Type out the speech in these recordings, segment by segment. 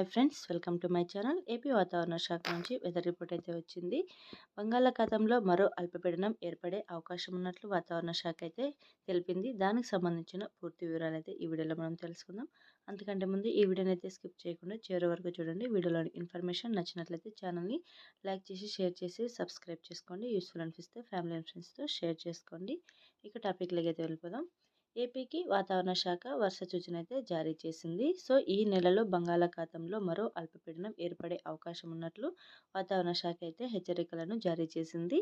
Hi friends! Welcome to my channel. AP వాతావరణ శాఖ నుంచి వెదర్ రిపోర్ట్ అయితే వచ్చింది. బంగాళాఖాతంలో మరో అల్పపీడనం ఏర్పడే అవకాశం ఉన్నట్లు వాతావరణ శాఖ అయితే తెలిపింది. దానికి సంబంధించిన పూర్తి వివరాలు అయితే ఈ వీడియోలో మనం తెలుసుకుందాం. అంతకంటే ముందు ఈ వీడియోని అయితే స్కిప్ చేయకుండా చివరి వరకు చూడండి. వీడియోలోని ఇన్ఫర్మేషన్ నచ్చినట్లయితే ఛానల్ని లైక్ చేసి షేర్ చేసి సబ్స్క్రైబ్ చేసుకోండి. యూస్ఫుల్ అనిపిస్తే ఫ్యామిలీ అండ్ ఫ్రెండ్స్తో షేర్ చేసుకోండి. ఇక టాపిక్లోకి అయితే వెళ్ళిపోదాం. ఏపీకి వాతావరణ శాఖ వర్ష సూచన అయితే జారీ చేసింది. సో ఈ నెలలో బంగాళాఖాతంలో మరో అల్పపీడనం ఏర్పడే అవకాశం ఉన్నట్లు వాతావరణ శాఖ అయితే హెచ్చరికలను జారీ చేసింది.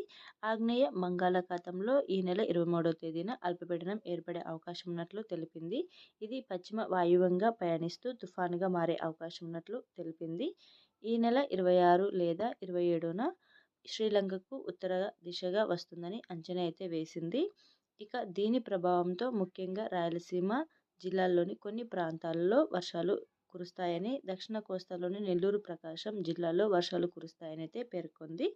ఆగ్నేయ బంగాళాఖాతంలో ఈ నెల ఇరవై మూడవ తేదీన అల్పపీడనం ఏర్పడే అవకాశం ఉన్నట్లు తెలిపింది. ఇది పశ్చిమ వాయువ్యంగా ప్రయాణిస్తూ తుఫానుగా మారే అవకాశం ఉన్నట్లు తెలిపింది. ఈ నెల ఇరవై ఆరు లేదా ఇరవై ఏడున శ్రీలంకకు ఉత్తర దిశగా వస్తుందని అంచనా అయితే వేసింది. ఇక దీని ప్రభావంతో ముఖ్యంగా రాయలసీమ జిల్లాల్లోని కొన్ని ప్రాంతాల్లో వర్షాలు కురుస్తాయని దక్షిణ కోస్తాలోని నెల్లూరు ప్రకాశం జిల్లాలో వర్షాలు కురుస్తాయని అయితే పేర్కొంది.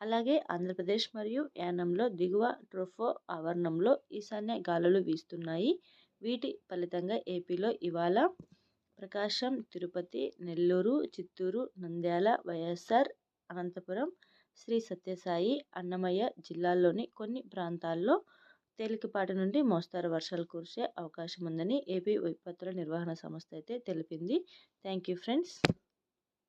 అలాగే ఆంధ్రప్రదేశ్ మరియు యానంలో దిగువ ట్రోఫో ఆవరణంలో ఈశాన్య గాలులు వీస్తున్నాయి. వీటి ఫలితంగా ఏపీలో ఇవాళ ప్రకాశం తిరుపతి నెల్లూరు చిత్తూరు నంద్యాల వైఎస్ఆర్ అనంతపురం శ్రీ సత్యసాయి అన్నమయ్య జిల్లాల్లోని కొన్ని ప్రాంతాల్లో తేలికపాటి నుండి మోస్తారు వర్షాలు కురిసే అవకాశం ఉందని ఏపీ విపత్తుల నిర్వహణ సంస్థ అయితే తెలిపింది. Thank you friends.